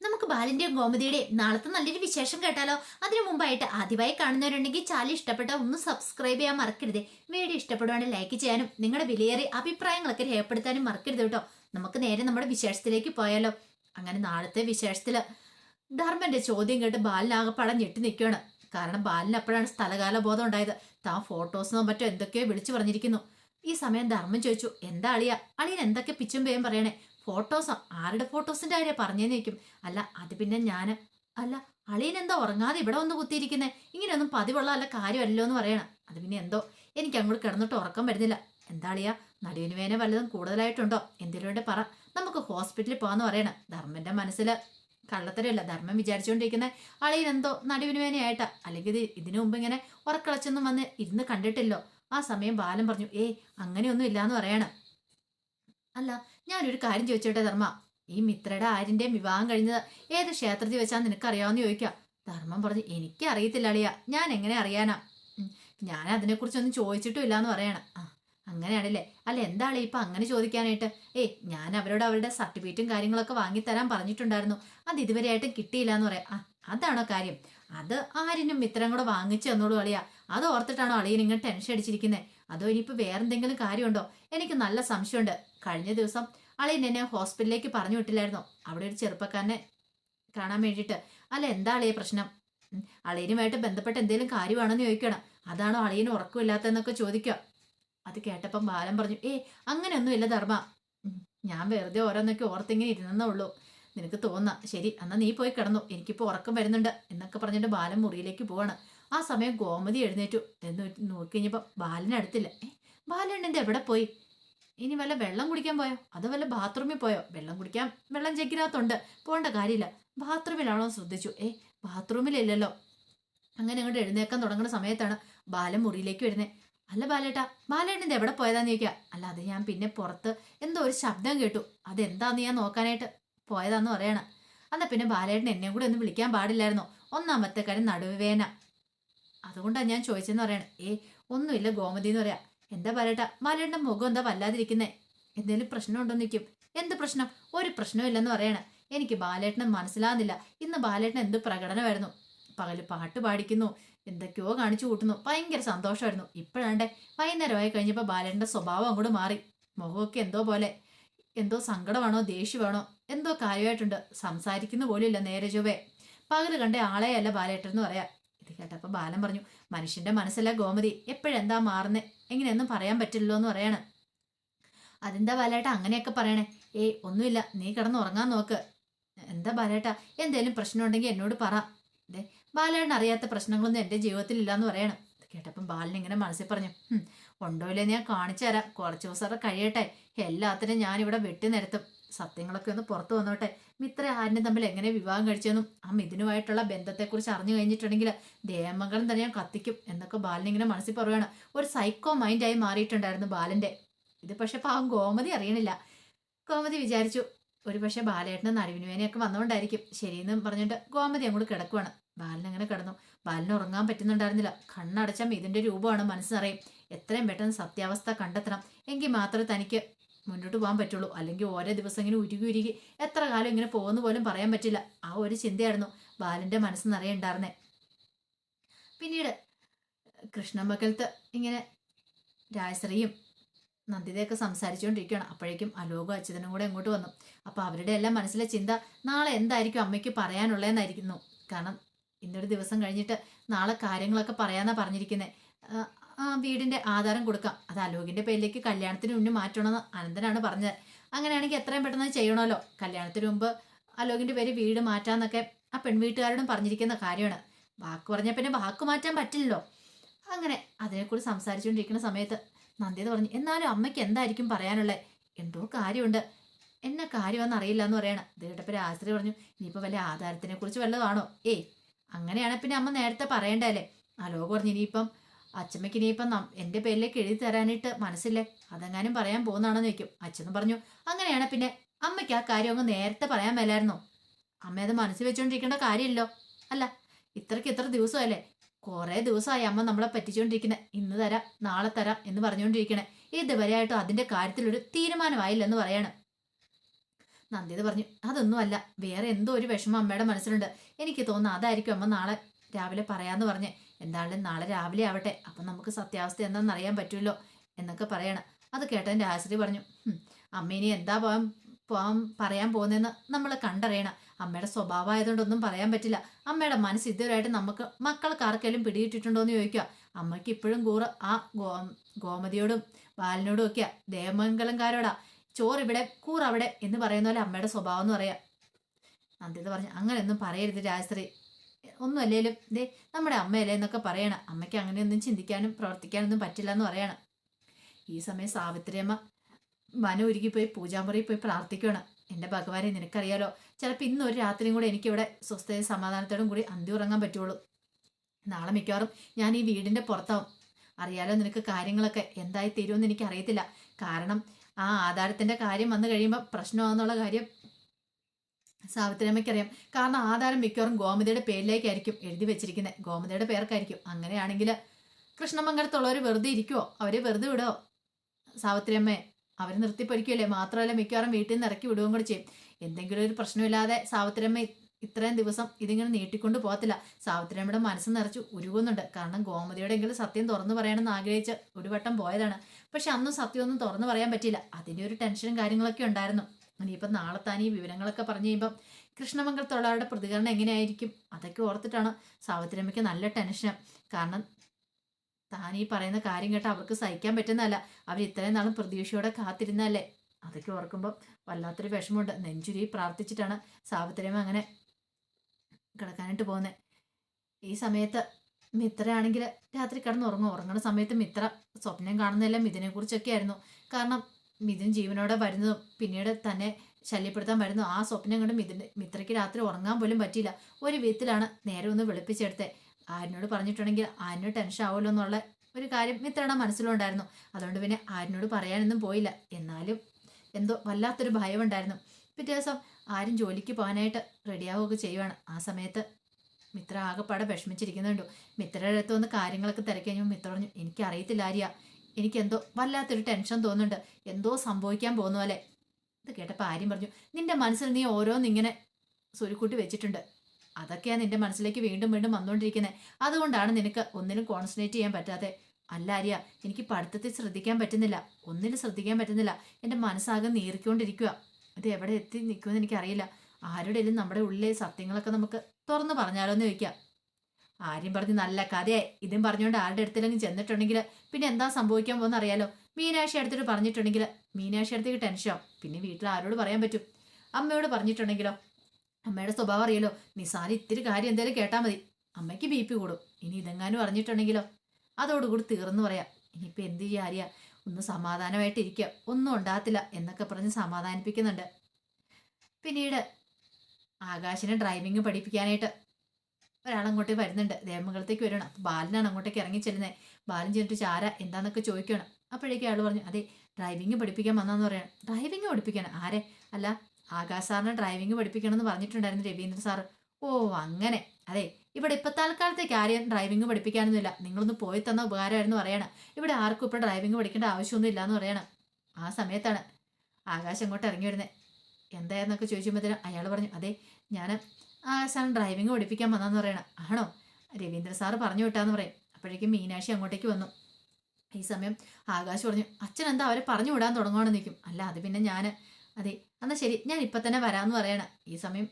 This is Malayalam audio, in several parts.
നമുക്ക് ബാലിന്റെയും ഗോമതിയുടെയും നാളത്തെ നല്ലൊരു വിശേഷം കേട്ടാലോ? അതിനു മുമ്പായിട്ട് ആദ്യമായി കാണുന്നവരുണ്ടെങ്കിൽ ചാനൽ ഇഷ്ടപ്പെട്ട ഒന്ന് സബ്സ്ക്രൈബ് ചെയ്യാൻ മറക്കരുത്. വീഡിയോ ഇഷ്ടപ്പെടുവാണെങ്കിൽ ലൈക്ക് ചെയ്യാനും നിങ്ങളുടെ വിലയേറിയ അഭിപ്രായങ്ങളൊക്കെ രേഖപ്പെടുത്താനും മറക്കരുത് കേട്ടോ. നമുക്ക് നേരെ നമ്മുടെ വിശേഷത്തിലേക്ക് പോയാലോ? അങ്ങനെ നാളത്തെ വിശേഷത്തിൽ ധർമ്മന്റെ ചോദ്യം കേട്ട് ബാലിനാകപ്പാടെ ഞെട്ടി നിൽക്കുകയാണ്. കാരണം ബാലിന് അപ്പോഴാണ് സ്ഥലകാല ബോധം ഉണ്ടായത്. താൻ ഫോട്ടോസിനോ മറ്റോ എന്തൊക്കെയോ വിളിച്ചു പറഞ്ഞിരിക്കുന്നു. ഈ സമയം ധർമ്മം ചോദിച്ചു എന്താ അളിയ? അളിയൻ എന്തൊക്കെ പിച്ചും പേയും പറയണേ? ഫോട്ടോസോ ആരുടെ ഫോട്ടോസിന്റെ കാര്യം പറഞ്ഞേന്ന് അല്ല അത് പിന്നെ ഞാൻ അല്ല അളിയൻ എന്താ ഉറങ്ങാതെ ഇവിടെ വന്ന് കുത്തിയിരിക്കുന്നേ. ഇങ്ങനെയൊന്നും പതിവുള്ള അല്ല കാര്യമല്ലോ എന്ന് പറയണം. അത് പിന്നെ എന്തോ? എനിക്ക് അങ്ങോട്ട് കിടന്നിട്ട് ഉറക്കം വരുന്നില്ല. എന്താ അളിയാ നടുവിന് വേന വല്ലതും കൂടുതലായിട്ടുണ്ടോ? എന്തിലൂടെ പറ. നമുക്ക് ഹോസ്പിറ്റലിൽ പോകാമെന്ന് പറയണം. ധർമ്മന്റെ മനസ്സിൽ കള്ളത്തരമില്ല. ധർമ്മം വിചാരിച്ചുകൊണ്ടിരിക്കുന്ന അളിയൻ എന്തോ നടുവിന് വേനയായിട്ടാ അല്ലെങ്കിൽ ഇത് ഇതിനു മുമ്പ് ഇങ്ങനെ ഉറക്കളച്ചൊന്നും വന്ന് ഇരുന്ന് കണ്ടിട്ടില്ലോ. ആ സമയം ബാലൻ പറഞ്ഞു ഏയ് അങ്ങനെയൊന്നും ഇല്ലാന്ന് പറയണം. അല്ല ഞാനൊരു കാര്യം ചോദിച്ചോട്ടെ ധർമ്മ? ഈ മിത്രയുടെ ആര്യന്റെയും വിവാഹം കഴിഞ്ഞത് ഏത് ക്ഷേത്രത്തിൽ വെച്ചാൽ നിനക്കറിയാവുന്ന ചോദിക്കാം. ധർമ്മം പറഞ്ഞു എനിക്ക് അറിയത്തില്ല അളിയ. ഞാൻ എങ്ങനെ അറിയാനാ? ഞാൻ അതിനെക്കുറിച്ചൊന്നും ചോദിച്ചിട്ടും ഇല്ലാന്ന് പറയണം. ആ അങ്ങനെയാണല്ലേ? അല്ല എന്താണ് ഇപ്പൊ അങ്ങനെ ചോദിക്കാനായിട്ട്? ഏയ് ഞാൻ അവരോട് അവരുടെ സർട്ടിഫിക്കറ്റും കാര്യങ്ങളൊക്കെ വാങ്ങിത്തരാൻ പറഞ്ഞിട്ടുണ്ടായിരുന്നു. അത് ഇതുവരെ ആയിട്ടും കിട്ടിയില്ല എന്ന് പറയാം. ആ അതാണോ കാര്യം? അത് ആരിനും മിത്രം കൂടെ വാങ്ങിച്ചു തന്നോളൂ അളിയാ. അത് ഓർത്തിട്ടാണോ അളിയൻ ഇങ്ങനെ ടെൻഷൻ അടിച്ചിരിക്കുന്നത് അതോ ഇനിയിപ്പോൾ വേറെന്തെങ്കിലും കാര്യമുണ്ടോ? എനിക്ക് നല്ല സംശയമുണ്ട്. കഴിഞ്ഞ ദിവസം അളിയൻ എന്നെ ഹോസ്പിറ്റലിലേക്ക് പറഞ്ഞു വിട്ടില്ലായിരുന്നോ? അവിടെ ഒരു ചെറുപ്പക്കാരനെ കാണാൻ വേണ്ടിയിട്ട്. അല്ല എന്താ അളിയെ പ്രശ്നം? അളിയനുമായിട്ട് ബന്ധപ്പെട്ട് എന്തെങ്കിലും കാര്യമാണെന്ന് ചോദിക്കണം. അതാണോ അളിയന് ഉറക്കമില്ലാത്തതെന്നൊക്കെ ചോദിക്കുക. അത് കേട്ടപ്പം ബാലൻ പറഞ്ഞു ഏ അങ്ങനെയൊന്നുമില്ല ധർമ്മ. ഞാൻ വെറുതെ ഓരോന്നൊക്കെ ഓർത്തിങ്ങനെ ഇരുന്നേ ഉള്ളൂ. നിനക്ക് തോന്നാ. ശരി എന്നാ നീ പോയി കിടന്നു. എനിക്കിപ്പോൾ ഉറക്കം വരുന്നുണ്ട് എന്നൊക്കെ പറഞ്ഞിട്ട് ബാലൻ മുറിയിലേക്ക് പോവാണ്. ആ സമയം ഗോമതി എഴുന്നേറ്റു. എന്ന് നോക്കി കഴിഞ്ഞപ്പോൾ ബാലൻ അടുത്തില്ല. ഏ ബാലണ്ണന്റെ എവിടെ പോയി? ഇനി വല്ല വെള്ളം കുടിക്കാൻ പോയോ? അത് വല്ല ബാത്റൂമിൽ പോയോ? വെള്ളം കുടിക്കാൻ വെള്ളം ജഗ്ഗിനകത്തുണ്ട്. പോകേണ്ട കാര്യമില്ല. ബാത്റൂമിലാണോ ശ്രദ്ധിച്ചു. ഏ ബാത്റൂമിലില്ലല്ലോ. അങ്ങനെ അങ്ങോട്ട് എഴുന്നേക്കാൻ തുടങ്ങുന്ന സമയത്താണ് ബാലൻ മുറിയിലേക്ക് വരുന്നത് അല്ല ബാലേട്ടാ ബാലേട്ടന്റെ എവിടെ പോയതാന്ന് ചോദിക്കുക അല്ല അത് ഞാൻ പിന്നെ പുറത്ത് എന്തോ ഒരു ശബ്ദം കേട്ടു. അതെന്താന്ന് ഞാൻ നോക്കാനായിട്ട് പോയതാന്ന് പറയണം. അന്ന പിന്നെ ബാലേട്ടൻ എന്നെയും കൂടെ ഒന്ന് വിളിക്കാൻ പാടില്ലായിരുന്നോ? ഒന്നാമത്തെ കാര്യം നടുവേന. അതുകൊണ്ടാണ് ഞാൻ ചോദിച്ചെന്ന് പറയണേ. ഏ ഒന്നുമില്ല ഗോമതി എന്ന് പറയാ. എന്താ പറയട്ട? മലയുടെ മുഖം എന്താ വല്ലാതിരിക്കുന്നേ? എന്തെങ്കിലും പ്രശ്നമുണ്ടോ നിൽക്കും എന്ത് പ്രശ്നം? ഒരു പ്രശ്നമില്ലെന്ന് പറയണേ. എനിക്ക് ബാലേട്ടനെ മനസ്സിലാകുന്നില്ല ഇന്ന് ബാലേട്ടൻ എന്ത് പ്രകടനമായിരുന്നു? പകൽ പാട്ട് പാടിക്കുന്നു എന്തൊക്കെയോ കാണിച്ചു കൂട്ടുന്നു. ഭയങ്കര സന്തോഷമായിരുന്നു. ഇപ്പോഴാണ്ട് വൈകുന്നേരമായി കഴിഞ്ഞപ്പോൾ ബാലേട്ടന്റെ സ്വഭാവം അങ്ങോട്ട് മാറി. മുഖമൊക്കെ എന്തോ പോലെ. എന്തോ സങ്കടമാണോ ദേഷ്യമാണോ? എന്തോ കാര്യമായിട്ടുണ്ട്. സംസാരിക്കുന്ന പോലുമില്ല നേരെ ചൊവ്വേ. പകൽ കണ്ട ആളെയല്ല ബാലേട്ടൻ എന്ന് പറയാം. ഇത് കേട്ടപ്പോൾ ബാലൻ പറഞ്ഞു മനുഷ്യന്റെ മനസ്സല്ല ഗോമതി? എപ്പോഴെന്താ മാറുന്നേ? എങ്ങനെയൊന്നും പറയാൻ പറ്റില്ലല്ലോ എന്ന് പറയാണ്. അതെന്താ ബാലേട്ട അങ്ങനെയൊക്കെ പറയണേ? ഏയ് ഒന്നുമില്ല. നീ കിടന്ന് ഉറങ്ങാൻ നോക്ക്. എന്താ ബാലേട്ട? എന്തേലും പ്രശ്നമുണ്ടെങ്കിൽ എന്നോട് പറ. ദേ ബാലേട്ടൻ അറിയാത്ത പ്രശ്നങ്ങളൊന്നും എന്റെ ജീവിതത്തിൽ ഇല്ലാന്ന് പറയണം. കേട്ടപ്പം ബാലൻ ഇങ്ങനെ മനസ്സിൽ പറഞ്ഞു "ഹും, ഉണ്ടോ ഇല്ലേ ഞാൻ കാണിച്ചു തരാം. കുറച്ച് ദിവസം കഴിയട്ടെ. എല്ലാത്തിനും ഞാനിവിടെ വെട്ടി നിരത്തും. സത്യങ്ങളൊക്കെ ഒന്ന് പുറത്തു വന്നോട്ടെ. മിത്ര ആരിനും തമ്മിൽ എങ്ങനെ വിവാഹം കഴിച്ചെന്നും ആ മിഥുനുമായിട്ടുള്ള ബന്ധത്തെക്കുറിച്ച് അറിഞ്ഞു കഴിഞ്ഞിട്ടുണ്ടെങ്കിൽ ദേവമംഗലം തന്നെ ഞാൻ കത്തിക്കും എന്നൊക്കെ ബാലൻ ഇങ്ങനെ മനസ്സിൽ പറയുകയാണ് ഒരു സൈക്കോ മൈൻഡായി മാറിയിട്ടുണ്ടായിരുന്നു ബാലന്റെ. ഇത് പക്ഷെ പാവം ഗോമതി അറിയണില്ല. ഗോമതി വിചാരിച്ചു ഒരു പക്ഷേ ബാലേട്ടനും നടുവിന് വേനയൊക്കെ വന്നുകൊണ്ടായിരിക്കും ശരിയെന്നും പറഞ്ഞിട്ട് ഗോമതി അങ്ങോട്ട് കിടക്കുവാണ്. ബാലൻ അങ്ങനെ കിടന്നു. ബാലിന് ഉറങ്ങാൻ പറ്റുന്നുണ്ടായിരുന്നില്ല. കണ്ണടച്ചാൽ ഇതിന്റെ രൂപമാണ് മനസ്സിനറിയും എത്രയും പെട്ടെന്ന് സത്യാവസ്ഥ കണ്ടെത്തണം. എങ്കിൽ മാത്രമേ തനിക്ക് മുന്നോട്ട് പോകാൻ പറ്റുള്ളൂ. അല്ലെങ്കിൽ ഓരോ ദിവസം ഇങ്ങനെ ഉരുകി ഉരുകി എത്ര കാലം ഇങ്ങനെ പോകുന്ന പോലും പറയാൻ പറ്റില്ല. ആ ഒരു ചിന്തയായിരുന്നു ബാലന്റെ മനസ്സ് നിറയെ ഉണ്ടായിരുന്നേ. പിന്നീട് കൃഷ്ണമകലത്ത് ഇങ്ങനെ രാജശ്രീയും നന്ദിതയൊക്കെ സംസാരിച്ചുകൊണ്ടിരിക്കുകയാണ്. അപ്പോഴേക്കും അലോകും അച്യുതനും കൂടെ ഇങ്ങോട്ട് വന്നു. അപ്പോൾ അവരുടെ എല്ലാം മനസ്സിലെ ചിന്ത നാളെ എന്തായിരിക്കും അമ്മയ്ക്ക് പറയാനുള്ളതെന്നായിരിക്കുന്നു. കാരണം ഇന്നൊരു ദിവസം കഴിഞ്ഞിട്ട് നാളെ കാര്യങ്ങളൊക്കെ പറയാമെന്നാണ് പറഞ്ഞിരിക്കുന്നത് ആ വീടിന്റെ ആധാരം കൊടുക്കാം. അത് അലോകിന്റെ പേരിലേക്ക് കല്യാണത്തിന് മുന്നേ മാറ്റണമെന്ന് അനന്തനാണ് പറഞ്ഞത്. അങ്ങനെയാണെങ്കിൽ എത്രയും പെട്ടെന്ന് ചെയ്യണമല്ലോ. കല്യാണത്തിന് മുമ്പ് അലോകിന്റെ പേര് വീട് മാറ്റാന്നൊക്കെ ആ പെൺവീട്ടുകാരോടും പറഞ്ഞിരിക്കുന്ന കാര്യമാണ്. വാക്ക് പറഞ്ഞ പിന്നെ വാക്ക് മാറ്റാൻ പറ്റില്ലല്ലോ. അങ്ങനെ അതിനെക്കുറിച്ച് സംസാരിച്ചുകൊണ്ടിരിക്കുന്ന സമയത്ത് നന്ദിത പറഞ്ഞു എന്നാലും അമ്മയ്ക്ക് എന്തായിരിക്കും പറയാനുള്ളത് എന്തോ കാര്യമുണ്ട്. എന്നെ കാര്യമെന്ന് അറിയില്ല എന്ന് പറയണം കേട്ടപ്പോൾ രാത്രി പറഞ്ഞു ഇനിയിപ്പോൾ വല്ല ആധാരത്തിനെ കുറിച്ച് വല്ലതാണോ ഏയ് അങ്ങനെയാണെങ്കിൽ പിന്നെ അമ്മ നേരത്തെ പറയണ്ടല്ലേ ലോകം പറഞ്ഞു ഇനിയിപ്പം അച്ഛമ്മയ്ക്ക് ഇനിയിപ്പം എന്റെ പേരിലേക്ക് എഴുതി തരാനായിട്ട് മനസ്സില്ലേ? അതെങ്ങാനും പറയാൻ പോകുന്നതാണെന്ന് വെക്കും അച്ഛനും പറഞ്ഞു അങ്ങനെയാണ് പിന്നെ അമ്മയ്ക്ക് ആ കാര്യം അങ്ങ് നേരത്തെ പറയാൻ മേലായിരുന്നോ. അമ്മ അത് മനസ്സിൽ വെച്ചുകൊണ്ടിരിക്കേണ്ട കാര്യമില്ലോ അല്ല ഇത്രയ്ക്ക് ഇത്ര ദിവസമല്ലേ? കുറേ ദിവസമായി അമ്മ നമ്മളെ പറ്റിച്ചുകൊണ്ടിരിക്കുന്നത് ഇന്ന് തരാം നാളെ തരാം എന്ന് പറഞ്ഞുകൊണ്ടിരിക്കണേ ഇതുവരെയായിട്ടും അതിന്റെ കാര്യത്തിൽ ഒരു തീരുമാനമായില്ലെന്ന് പറയാണ്. നന്ദിത് പറഞ്ഞു അതൊന്നുമല്ല വേറെ എന്തോ ഒരു വിഷമം അമ്മയുടെ മനസ്സിലുണ്ട്. എനിക്ക് തോന്നുന്നു അതായിരിക്കും അമ്മ നാളെ രാവിലെ പറയാമെന്ന് പറഞ്ഞ് എന്തായാലും നാളെ രാവിലെ ആവട്ടെ. അപ്പം നമുക്ക് സത്യാവസ്ഥ എന്താണെന്ന് അറിയാൻ പറ്റുമല്ലോ എന്നൊക്കെ പറയണം. അത് കേട്ടൻ രാജശ്രീ പറഞ്ഞു അമ്മേനെ എന്താ പോകാൻ പോകാൻ പറയാൻ പോകുന്നതെന്ന് നമ്മൾ കണ്ടറിയണം. അമ്മയുടെ സ്വഭാവമായതുകൊണ്ടൊന്നും പറയാൻ പറ്റില്ല. അമ്മയുടെ മനസ്സ് ഇതുവരെയായിട്ട് നമുക്ക് മക്കൾക്ക് ആർക്കെങ്കിലും പിടിയിട്ടിട്ടുണ്ടോ എന്ന് ചോദിക്കുക. അമ്മയ്ക്ക് ഇപ്പോഴും കൂറ് ആ ഗോ ഗോമതിയോടും ബാലനോടും ഒക്കെയാ. ദേവമംഗലംകാരോടാ. ചോറ് ഇവിടെ കൂറ് അവിടെ എന്ന് പറയുന്ന പോലെ അമ്മയുടെ സ്വഭാവം എന്ന് പറയാം. നന്ദിത പറഞ്ഞു അങ്ങനെയൊന്നും പറയരുത് രാജശ്രീ. ഒന്നും അല്ലേലും ദേ നമ്മുടെ അമ്മയല്ലേ എന്നൊക്കെ പറയണം. അമ്മയ്ക്ക് അങ്ങനെയൊന്നും ചിന്തിക്കാനും പ്രവർത്തിക്കാനൊന്നും പറ്റില്ല എന്ന് പറയണം. ഈ സമയം സാവിത്രിയമ്മ മനം ഒരുക്കി പോയി പൂജാമുറിയിൽ പോയി പ്രാർത്ഥിക്കണം. എന്റെ ഭഗവാനെ നിനക്കറിയാലോ ചിലപ്പോൾ ഇന്ന് ഒരു രാത്രിയും കൂടെ എനിക്കിവിടെ സ്വസ്ഥതയും സമാധാനത്തോടും കൂടി അന്തി ഉറങ്ങാൻ പറ്റുള്ളൂ. നാളെ മിക്കവാറും ഞാൻ ഈ വീടിന്റെ പുറത്താവും. അറിയാലോ നിനക്ക് കാര്യങ്ങളൊക്കെ എന്തായി തീരുമെന്ന് എനിക്കറിയത്തില്ല. കാരണം ആ ആധാരത്തിന്റെ കാര്യം വന്നു കഴിയുമ്പോൾ പ്രശ്നമാണെന്നുള്ള കാര്യം സാവിത്രിയമ്മയ്ക്കറിയാം. കാരണം ആധാരം മിക്കവാറും ഗോമതിയുടെ പേരിലേക്കായിരിക്കും എഴുതി വെച്ചിരിക്കുന്നത്. ഗോമതിയുടെ പേർക്കായിരിക്കും. അങ്ങനെയാണെങ്കിൽ കൃഷ്ണമംഗലത്തുള്ളവർ വെറുതെ ഇരിക്കുവോ? അവരെ വെറുതെ വിടുവോ സാവിത്രിയമ്മയെ അവർ നിർത്തിപ്പൊരിക്കുമല്ലേ മാത്രമല്ല മിക്കവാറും വീട്ടിൽ നിന്ന് ഇറക്കി വിടുകയും കൂടെ ചെയ്യും. എന്തെങ്കിലും ഒരു പ്രശ്നമില്ലാതെ സാവിത്രിയമ്മ ഇത്രയും ദിവസം ഇതിങ്ങനെ നീട്ടിക്കൊണ്ട് പോകത്തില്ല. സാവിത്രിയമ്മയുടെ മനസ്സ് നിറച്ച് ഉരുകുന്നുണ്ട്. കാരണം ഗോമതിയോടെങ്കിലും സത്യം തുറന്നു പറയണമെന്ന് ആഗ്രഹിച്ച് ഒരു വട്ടം പോയതാണ്. പക്ഷെ അന്നും സത്യമൊന്നും തുറന്നു പറയാൻ പറ്റിയില്ല. അതിന്റെ ഒരു ടെൻഷനും കാര്യങ്ങളൊക്കെ ഉണ്ടായിരുന്നു. ഇനിയിപ്പം നാളെ താൻ ഈ വിവരങ്ങളൊക്കെ പറഞ്ഞു കഴിയുമ്പം കൃഷ്ണമംഗലത്തുള്ളവരുടെ പ്രതികരണം എങ്ങനെയായിരിക്കും? അതൊക്കെ ഓർത്തിട്ടാണ് സാവിത്രിയമ്മയ്ക്ക് നല്ല ടെൻഷൻ. കാരണം താൻ ഈ പറയുന്ന കാര്യം കേട്ട് അവർക്ക് സഹിക്കാൻ പറ്റുന്നതല്ല. അവർ ഇത്രയും നാളും പ്രതീക്ഷയോടെ കാത്തിരുന്നതല്ലേ? അതൊക്കെ ഓർക്കുമ്പോൾ വല്ലാത്തൊരു വിഷമമുണ്ട്. നെഞ്ചുരി പ്രാർത്ഥിച്ചിട്ടാണ് സാവിത്രിയമ്മ അങ്ങനെ കിടക്കാനായിട്ട് പോകുന്നത് ഈ സമയത്ത് മിത്രയാണെങ്കിൽ രാത്രി കിടന്ന് ഉറങ്ങും ഉറങ്ങുന്ന സമയത്ത് മിത്ര സ്വപ്നം കാണുന്നതെല്ലാം ഇതിനെക്കുറിച്ചൊക്കെ ആയിരുന്നു കാരണം മിഥുൻ ജീവനോടെ വരുന്നതും പിന്നീട് തന്നെ ശല്യപ്പെടുത്താൻ വരുന്നു. ആ സ്വപ്നം കണ്ട് മിഥുൻ മിത്രയ്ക്ക് രാത്രി ഉറങ്ങാൻ പോലും പറ്റിയില്ല. ഒരു വിധത്തിലാണ് നേരെ ഒന്ന് വെളുപ്പിച്ചെടുത്തത് ആരിനോട് പറഞ്ഞിട്ടുണ്ടെങ്കിൽ ആരിനോ ടെൻഷൻ ആവുമല്ലോ എന്നുള്ള ഒരു കാര്യം മിത്രയുടെ മനസ്സിലുണ്ടായിരുന്നു. അതുകൊണ്ട് പിന്നെ ആരിനോട് പറയാനൊന്നും പോയില്ല. എന്നാലും എന്തോ വല്ലാത്തൊരു ഭയമുണ്ടായിരുന്നു. പിറ്റേ ദിവസം ആരും ജോലിക്ക് പോകാനായിട്ട് റെഡിയാവുകയൊക്കെ ചെയ്യുവാണ്. ആ സമയത്ത് മിത്ര ആകെപ്പാടെ വിഷമിച്ചിരിക്കുന്നുണ്ടോ. മിത്രയുടെ അടുത്ത് വന്ന് കാര്യങ്ങളൊക്കെ തിരക്കഴിഞ്ഞു മിത്ര പറഞ്ഞു എനിക്കറിയത്തില്ല ആര്യ. എനിക്കെന്തോ വല്ലാത്തൊരു ടെൻഷൻ തോന്നുന്നുണ്ട്. എന്തോ സംഭവിക്കാൻ പോകുന്ന പോലെ. ഇത് കേട്ടപ്പോൾ ആര്യം പറഞ്ഞു നിന്റെ മനസ്സിൽ നീ ഓരോന്നിങ്ങനെ സുരുക്കൂട്ടി വെച്ചിട്ടുണ്ട്. അതൊക്കെയാണ് നിന്റെ മനസ്സിലേക്ക് വീണ്ടും വീണ്ടും വന്നുകൊണ്ടിരിക്കുന്നത് അതുകൊണ്ടാണ് നിനക്ക് ഒന്നിനും കോൺസെൻട്രേറ്റ് ചെയ്യാൻ പറ്റാതെ അല്ല ആര്യ എനിക്ക് പഠിത്തത്തിൽ ശ്രദ്ധിക്കാൻ പറ്റുന്നില്ല. ഒന്നിനും ശ്രദ്ധിക്കാൻ പറ്റുന്നില്ല. എന്റെ മനസ്സാകെ നീറിക്കൊണ്ടിരിക്കുക ഇത് എവിടെ എത്തി നിൽക്കുമെന്ന് എനിക്കറിയില്ല. ആരുടെയും നമ്മുടെ ഉള്ളിലെ സത്യങ്ങളൊക്കെ നമുക്ക് തുറന്നു പറഞ്ഞാലോ എന്ന് ചോദിക്കാം. ആര്യം പറഞ്ഞ് നല്ല കഥയായി. ഇതും പറഞ്ഞുകൊണ്ട് ആരുടെ അടുത്തിലെങ്കിലും ചെന്നിട്ടുണ്ടെങ്കിൽ പിന്നെ എന്താ സംഭവിക്കാൻ പോകുന്ന അറിയാലോ. മീനാക്ഷി അടുത്തിട്ട് പറഞ്ഞിട്ടുണ്ടെങ്കിൽ മീനാക്ഷി അടുത്തേക്ക് ടെൻഷൻ പിന്നെ വീട്ടിൽ ആരോട് പറയാൻ പറ്റും? അമ്മയോട് പറഞ്ഞിട്ടുണ്ടെങ്കിലോ? അമ്മയുടെ സ്വഭാവം അറിയാലോ? നിസാരി ഇത്തിരി കാര്യം എന്തായാലും കേട്ടാൽ മതി. അമ്മയ്ക്ക് ബി പി കൂടും. ഇനി ഇതെങ്ങാനും അറിഞ്ഞിട്ടുണ്ടെങ്കിലോ? അതോടുകൂടി തീർന്നു പറയാം. ഇനിയിപ്പോൾ എന്ത് ചെയ്യാ ആര്യ ഒന്ന് സമാധാനമായിട്ട് ഇരിക്കുക ഒന്നും ഉണ്ടാകത്തില്ല എന്നൊക്കെ പറഞ്ഞ് സമാധാനിപ്പിക്കുന്നുണ്ട്. പിന്നീട് ആകാശിനെ ഡ്രൈവിംഗ് പഠിപ്പിക്കാനായിട്ട് ഒരാളങ്ങോട്ടേ വരുന്നുണ്ട്. ദേവമംഗലത്തേക്ക് വരണം. അപ്പോൾ ബാലനാണ് അങ്ങോട്ടേക്ക് ഇറങ്ങി ചെല്ലുന്നത് ബാലൻ ചെന്നിട്ട് ചാര എന്താന്നൊക്കെ ചോദിക്കണം. അപ്പോഴേക്കും അയാൾ പറഞ്ഞു അതെ ഡ്രൈവിംഗ് പഠിപ്പിക്കാൻ വന്നാന്ന് പറയണം ഡ്രൈവിംഗ് പഠിപ്പിക്കണം? ആരെ? അല്ല ആകാശ് സാറിനെ ഡ്രൈവിംഗ് പഠിപ്പിക്കണം എന്ന് പറഞ്ഞിട്ടുണ്ടായിരുന്നു രവീന്ദ്രൻ സാർ ഓ അങ്ങനെ. അതെ ഇവിടെ ഇപ്പൊ തൽക്കാലത്തേക്ക് ആരെയും ഡ്രൈവിംഗ് പഠിപ്പിക്കാനൊന്നുമില്ല. നിങ്ങളൊന്ന് പോയി തന്ന ഉപകാരമായിരുന്നു പറയണം. ഇവിടെ ആർക്കും ഇപ്പോൾ ഡ്രൈവിംഗ് പഠിക്കേണ്ട ആവശ്യമൊന്നും എന്ന് പറയണം. ആ സമയത്താണ്. ആകാശ് അങ്ങോട്ട് ഇറങ്ങി വരുന്നത് എന്തായെന്നൊക്കെ ചോദിച്ചുമ്പോഴത്തേനും അയാൾ പറഞ്ഞു അതെ ഞാൻ ആ സാർ ഡ്രൈവിംഗ് പഠിപ്പിക്കാൻ വന്നതെന്ന് പറയണം. ആണോ? രവീന്ദ്ര സാറ് പറഞ്ഞു വിട്ടാന്ന് പറയും. അപ്പോഴേക്കും മീനാക്ഷി അങ്ങോട്ടേക്ക് വന്നു. ഈ സമയം ആകാശ് പറഞ്ഞു അച്ഛൻ എന്താ അവരെ പറഞ്ഞു വിടാൻ തുടങ്ങുവാണെന്ന് നിൽക്കും അല്ല അത് പിന്നെ ഞാൻ അതെ എന്നാൽ ശരി ഞാൻ ഇപ്പം തന്നെ വരാമെന്ന് പറയണം. ഈ സമയം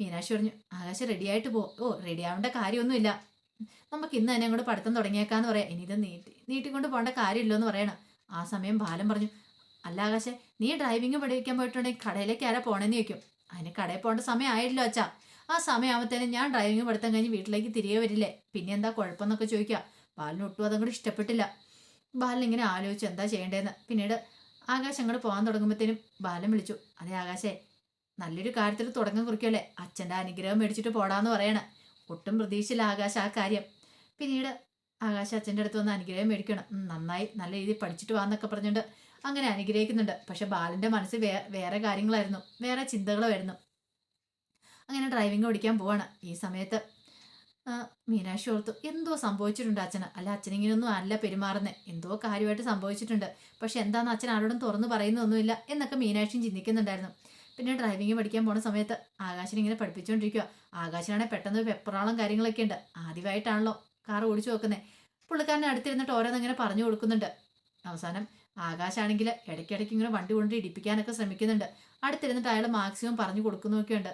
മീനാക്ഷി പറഞ്ഞു ആകാശ് റെഡി ആയിട്ട് പോ ഓ റെഡി ആവേണ്ട കാര്യമൊന്നുമില്ല. നമുക്ക് ഇന്ന് തന്നെ അങ്ങോട്ട് പഠിത്തം തുടങ്ങിയേക്കാന്ന് പറയാം. ഇനി ഇത് നീട്ടി നീട്ടിക്കൊണ്ട് പോകേണ്ട കാര്യമില്ലോ എന്ന് പറയണം. ആ സമയം ബാലം പറഞ്ഞു അല്ല ആകാശേ നീ ഡ്രൈവിംഗ് പഠിക്കാൻ പോയിട്ടുണ്ടെങ്കിൽ കടയിലേക്ക് ആരാ പോണെന്ന് ചോദിക്കും. അതിന് കടയിൽ പോകേണ്ട സമയം ആയില്ലോ അച്ഛാ. ആ സമയമാകുമ്പോഴത്തേനും ഞാൻ ഡ്രൈവിംഗ് പഠിത്തം കഴിഞ്ഞ് വീട്ടിലേക്ക് തിരികെ വരില്ലേ? പിന്നെ എന്താ കുഴപ്പമെന്നൊക്കെ ചോദിക്കുക ബാലിന് ഒട്ടും ഇഷ്ടപ്പെട്ടില്ല. ബാലൻ ഇങ്ങനെ ആലോചിച്ചു എന്താ ചെയ്യേണ്ടതെന്ന് പിന്നീട് ആകാശ് അങ്ങോട്ട് പോകാൻ തുടങ്ങുമ്പോഴത്തേനും ബാലൻ വിളിച്ചു. അതെ ആകാശേ നല്ലൊരു കാര്യത്തിൽ തുടക്കം കുറിക്കുമല്ലേ അച്ഛന്റെ അനുഗ്രഹം മേടിച്ചിട്ട് പോടാന്ന് പറയണേ. ഒട്ടും പ്രതീക്ഷയില്ല ആകാശ് ആ കാര്യം. പിന്നീട് ആകാശ് അച്ഛന്റെ അടുത്ത് വന്ന് അനുഗ്രഹം മേടിക്കണം. നന്നായി നല്ല രീതിയിൽ പഠിച്ചിട്ട് വാന്നൊക്കെ പറഞ്ഞുകൊണ്ട് അങ്ങനെ അനുഗ്രഹിക്കുന്നുണ്ട്. പക്ഷെ ബാലന്റെ മനസ്സിൽ വേ വേറെ കാര്യങ്ങളായിരുന്നു. വേറെ ചിന്തകളായിരുന്നു അങ്ങനെ ഡ്രൈവിംഗ് ഓടിക്കാൻ പോവാണ്. ഈ സമയത്ത് മീനാക്ഷി ഓർത്തു എന്തോ സംഭവിച്ചിട്ടുണ്ട് അച്ഛന്. അല്ല അച്ഛനിങ്ങനെയൊന്നും അല്ല പെരുമാറുന്നത് എന്തോ കാര്യമായിട്ട് സംഭവിച്ചിട്ടുണ്ട്. പക്ഷെ എന്താണെന്ന് അച്ഛൻ ആരോടും തുറന്നു പറയുന്നൊന്നുമില്ല എന്നൊക്കെ മീനാക്ഷിയും ചിന്തിക്കുന്നുണ്ടായിരുന്നു. പിന്നെ ഡ്രൈവിംഗ് പഠിക്കാൻ പോണ സമയത്ത് ആകാശിനെ ഇങ്ങനെ പഠിപ്പിച്ചുകൊണ്ടിരിക്കുക ആകാശനാണെങ്കിൽ പെട്ടെന്ന് പെപ്പറാളം കാര്യങ്ങളൊക്കെ ഉണ്ട്. ആദ്യമായിട്ടാണല്ലോ കാർ ഓടിച്ചു നോക്കുന്നത് പുള്ളിക്കാരനെ അടുത്തിരുന്നിട്ട് ഓരോന്നിങ്ങനെ പറഞ്ഞു കൊടുക്കുന്നുണ്ട്. അവസാനം ആകാശാണെങ്കിൽ ഇടയ്ക്കിടയ്ക്ക് ഇങ്ങനെ വണ്ടി കൊണ്ട് ഇടിപ്പിക്കാനൊക്കെ ശ്രമിക്കുന്നുണ്ട്. അടുത്തിരുന്നിട്ട് അയാൾ മാക്സിമം പറഞ്ഞു കൊടുക്കുന്നൊക്കെ ഉണ്ട്.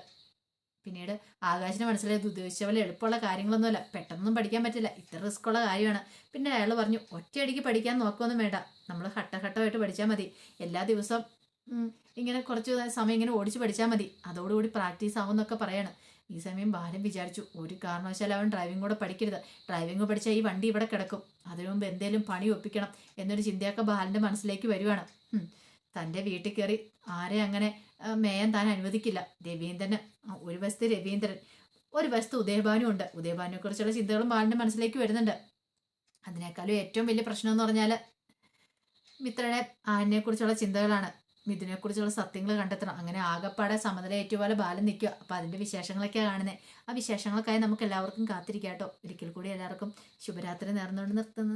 പിന്നീട് ആകാശിന് മനസ്സിലായത് ഉദ്ദേശിച്ച പോലെ എളുപ്പമുള്ള കാര്യങ്ങളൊന്നുമല്ല. പെട്ടെന്നൊന്നും പഠിക്കാൻ പറ്റില്ല. ഇത്ര റിസ്ക് ഉള്ള കാര്യമാണ്. പിന്നെ അയാൾ പറഞ്ഞു ഒറ്റയടിക്ക് പഠിക്കാൻ നോക്കുകയൊന്നും വേണ്ട. നമ്മൾ ഘട്ടഘട്ടമായിട്ട് പഠിച്ചാൽ മതി. എല്ലാ ദിവസവും ഇങ്ങനെ കുറച്ച് സമയം ഇങ്ങനെ ഓടിച്ച് പഠിച്ചാൽ മതി. അതോടുകൂടി പ്രാക്ടീസ് ആവുമെന്നൊക്കെ പറയാണ്. ഈ സമയം ബാലൻ വിചാരിച്ചു ഒരു കാരണവശാലും അവൻ ഡ്രൈവിംഗ് കൂടെ പഠിക്കരുത്. ഡ്രൈവിംഗ് പഠിച്ചാൽ ഈ വണ്ടി ഇവിടെ കിടക്കും. അതിനു മുമ്പ് എന്തേലും പണി ഒപ്പിക്കണം എന്നൊരു ചിന്തയൊക്കെ ബാലന്റെ മനസ്സിലേക്ക് വരുവാണ്. തന്റെ വീട്ടിൽ കയറി ആരെ അങ്ങനെ മേയാൻ താൻ അനുവദിക്കില്ല. രവീന്ദ്രന് ഒരു വശത്ത് രവീന്ദ്രൻ ഒരു വശത്ത് ഉദയഭാനു ഉണ്ട്. ഉദയഭാനെ കുറിച്ചുള്ള ചിന്തകളും ബാലന്റെ മനസ്സിലേക്ക് വരുന്നുണ്ട്. അതിനേക്കാളും ഏറ്റവും വലിയ പ്രശ്നം എന്ന് പറഞ്ഞാൽ മിത്രനെ ആനിനെ കുറിച്ചുള്ള ചിന്തകളാണ്. മിഥുനെ കുറിച്ചുള്ള സത്യങ്ങൾ കണ്ടെത്തണം. അങ്ങനെ ആകപ്പാടെ സമനില ഏറ്റുപോലെ ബാലൻ നിൽക്കുക. അപ്പം അതിന്റെ വിശേഷങ്ങളൊക്കെയാണ് കാണുന്നത് ആ വിശേഷങ്ങൾക്കായി നമുക്ക് എല്ലാവർക്കും കാത്തിരിക്കാം കേട്ടോ. ഒരിക്കൽ കൂടി എല്ലാവർക്കും ശുഭരാത്രി നേർന്നുകൊണ്ട് നിർത്തുന്നു.